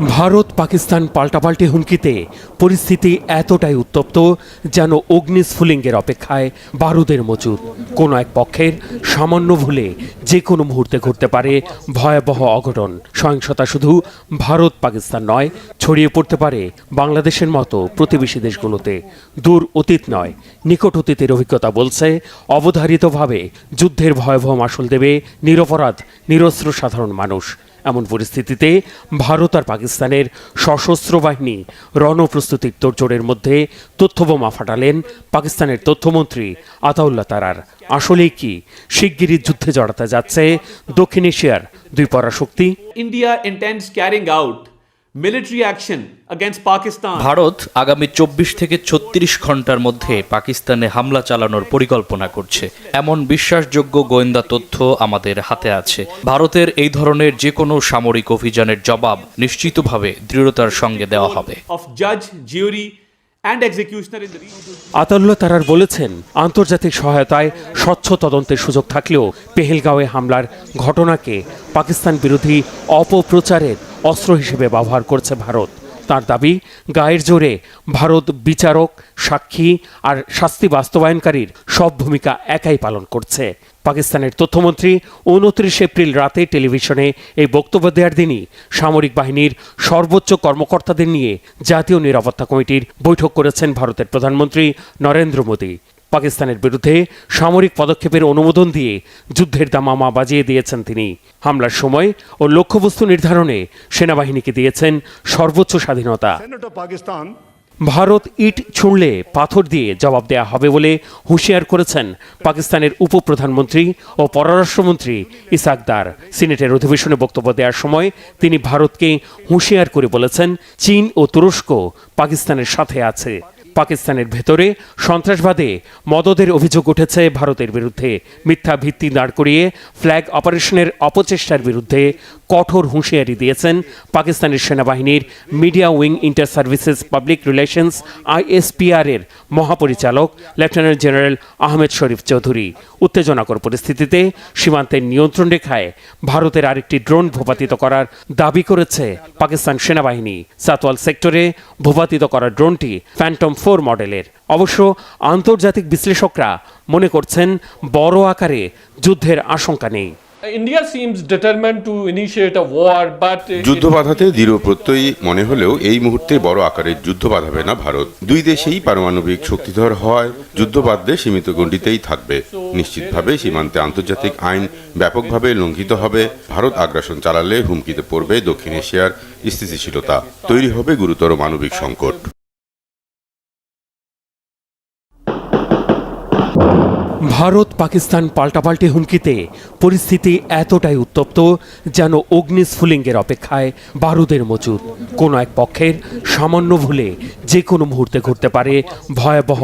ভারত পাকিস্তান পাল্টাপাল্টি হুমকিতে পরিস্থিতি এতটাই উত্তপ্ত যেন অগ্নিস্ফুলিঙ্গের অপেক্ষায় বারুদের মজুদ। কোনো এক পক্ষের সামান্য ভুলে যে কোনো মুহূর্তে ঘটতে পারে ভয়াবহ অঘটন। সহিংসতা শুধু ভারত পাকিস্তান নয়, ছড়িয়ে পড়তে পারে বাংলাদেশের মতো প্রতিবেশী দেশগুলোতে। দূর অতীত নয়, নিকট অতীতের অভিজ্ঞতা বলছে, অবধারিতভাবে যুদ্ধের ভয়াবহ মাসুল দেবে নিরপরাধ, নিরস্ত্র সাধারণ মানুষ। পরিস্থিতিতে ভারত আর পাকিস্তানের সশস্ত্র বাহিনী রণপ্রস্তুতির তোড়জোড়ের মধ্যে তথ্যবোমা ফাটালেন পাকিস্তানের তথ্যমন্ত্রী আতাউল্লাহ তারার। আসলেই কি, শিগগিরই যুদ্ধে জড়াতে যাচ্ছে দক্ষিণ এশিয়ার দুই পরাশক্তি। India intense carrying out Bharat আগামী চব্বিশ থেকে ছত্রিশ ঘণ্টার মধ্যে পাকিস্তানে হামলা চালানোর পরিকল্পনা করছে। এমন বিশ্বাসযোগ্য গোয়েন্দা তথ্য আমাদের হাতে আছে। ভারতের এই ধরনের যে কোনো সামরিক অভিযানের জবাব নিশ্চিতভাবে দৃঢ়তার সঙ্গে দেওয়া হবে. আতাউল্লাহ তারার বলেছেন আন্তর্জাতিক সহায়তায় স্বচ্ছ তদন্তের সুযোগ থাকলেও পেহেলগাঁওয়ে হামলার ঘটনাকে পাকিস্তান বিরোধী অপপ্রচারের অস্ত্র হিসেবে ব্যবহার করছে ভারত। তার দাবি, গায়ের জোরে ভারত বিচারক, সাক্ষী আর শাস্তি বাস্তবায়নকারীর সব ভূমিকা একাই পালন করছে। পাকিস্তানের তথ্যমন্ত্রী উনত্রিশ এপ্রিল রাতে টেলিভিশনে এই বক্তব্য দেওয়ার দিনই সামরিক বাহিনীর সর্বোচ্চ কর্মকর্তাদের নিয়ে জাতীয় নিরাপত্তা কমিটির বৈঠক করেছেন ভারতের প্রধানমন্ত্রী নরেন্দ্র মোদী। পাকিস্তানের বিরুদ্ধে সামরিক পদক্ষেপের অনুমোদন দিয়ে যুদ্ধের দামামা বাজিয়ে দিয়েছেন তিনি। হামলার সময় ও লক্ষ্যবস্তু নির্ধারণে সেনাবাহিনীকে দিয়েছেন সর্বোচ্চ স্বাধীনতা। ভারত ইট ছুঁড়লে পাথর দিয়ে জবাব দেয়া হবে বলে হুঁশিয়ার করেছেন পাকিস্তানের উপপ্রধানমন্ত্রী ও পররাষ্ট্রমন্ত্রী ইসাকদার সিনেটের অধিবেশনে বক্তব্য দেওয়ার সময় তিনি ভারতকে হুঁশিয়ার করে বলেছেন চীন ও তুরস্ক পাকিস্তানের সাথে আছে। পাকিস্তানের ভেতরে সন্ত্রাসবাদে মদদের অভিযোগ উঠেছে ভারতের বিরুদ্ধে। মিথ্যা ভিত্তি দাঁড় করিয়ে ফ্ল্যাগ অপারেশনের অপচেষ্টার বিরুদ্ধে কঠোর হুঁশিয়ারি দিয়েছেন পাকিস্তানের সেনাবাহিনীর media wing inter services public relations ISPR এর মহাপরিচালক, লেফটেন্যান্ট জেনারেল আহমেদ শরীফ চৌধুরী। উত্তেজনাকর পরিস্থিতিতে সীমান্তের নিয়ন্ত্রণ রেখায় ভারতের আরেকটি ড্রোন ভূপাতিত করার দাবি করেছে পাকিস্তান সেনাবাহিনী। সাতওয়াল সেক্টরে ভূপাতিত করা ড্রোনটি ফ্যান্টম ফোর মডেলের। অবশ্য আন্তর্জাতিক বিশ্লেষকরা মনে করছেন বড় আকারে যুদ্ধের আশঙ্কা নেই। যুদ্ধ বাধাতে দৃঢ় প্রত্যয়ী মনে হলেও এই মুহূর্তে বড় আকারের যুদ্ধ বাঁধাবে না ভারত। দুই দেশেই পারমাণবিক শক্তিধর হওয়ায় যুদ্ধ বাঁধলে সীমিত গণ্ডিতেই থাকবে। নিশ্চিতভাবে সীমান্তে আন্তর্জাতিক আইন ব্যাপকভাবে লঙ্ঘিত হবে। ভারত আগ্রাসন চালালে হুমকিতে পড়বে দক্ষিণ এশিয়ার স্থিতিশীলতা। তৈরি হবে গুরুতর মানবিক সংকট। ভারত পাকিস্তান পাল্টাপাল্টি হুমকিতে পরিস্থিতি এতটাই উত্তপ্ত যেন অগ্নিস্ফুলিঙ্গের অপেক্ষায় বারুদের মজুদ। কোনো এক পক্ষের সামান্য ভুলে যে কোনো মুহূর্তে ঘটতে পারে ভয়াবহ